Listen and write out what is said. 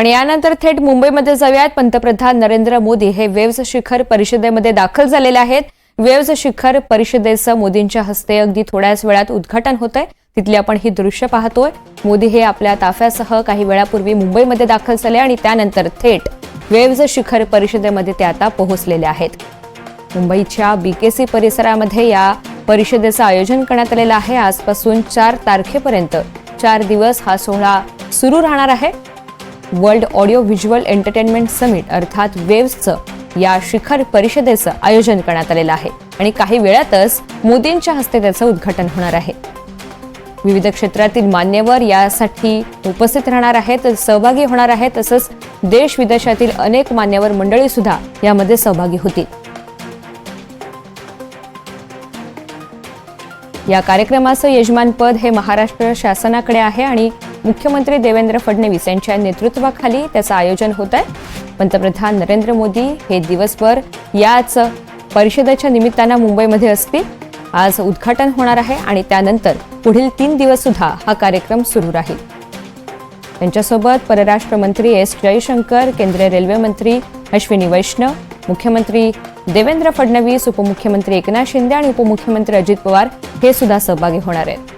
आणि यानंतर थेट मुंबईमध्ये जाऊयात. पंतप्रधान नरेंद्र मोदी हे वेव्ज शिखर परिषदेमध्ये दाखल झालेले आहेत. वेव्ज शिखर परिषदेचं मोदींच्या हस्ते अगदी थोड्याच वेळात उद्घाटन होत आहे तिथली आपण ही दृश्य पाहतोय. मोदी हे आपल्या ताफ्यासह काही वेळापूर्वी मुंबईमध्ये दाखल झाले आणि त्यानंतर थेट वेव्ज शिखर परिषदेमध्ये ते आता पोहोचलेले आहेत. मुंबईच्या बीकेसी परिसरामध्ये या परिषदेचं आयोजन करण्यात आलेलं आहे. आजपासून चार तारखेपर्यंत चार दिवस हा सोहळा सुरू राहणार आहे. World audio visual entertainment summit अर्थात वेव्सचं या शिखर परिषदेचं आयोजन करण्यात आलेलं आहे. आणि काही वेळातच मोदींच्या हस्ते त्याचं उद्घाटन होणार आहे. विविध क्षेत्रातील मान्यवर यासाठी उपस्थित राहणार आहेत सहभागी होणार आहेत तसंच देश विदेशातील अनेक मान्यवर मंडळी सुद्धा यामध्ये सहभागी होतील. या कार्यक्रमाचं यजमानपद हे महाराष्ट्र शासनाकडे आहे आणि मुख्यमंत्री देवेंद्र फडणवीस यांच्या नेतृत्वाखाली त्याचं आयोजन होत आहे. पंतप्रधान नरेंद्र मोदी हे दिवसभर याच परिषदेच्या निमित्तानं मुंबईमध्ये असतील. आज उद्घाटन होणार आहे आणि त्यानंतर पुढील तीन दिवस सुद्धा हा कार्यक्रम सुरू राहील. त्यांच्यासोबत परराष्ट्र मंत्री एस जयशंकर केंद्रीय रेल्वे मंत्री अश्विनी वैष्णव मुख्यमंत्री देवेंद्र फडणवीस उपमुख्यमंत्री एकनाथ शिंदे आणि उपमुख्यमंत्री अजित पवार हे सुद्धा सहभागी होणार आहेत.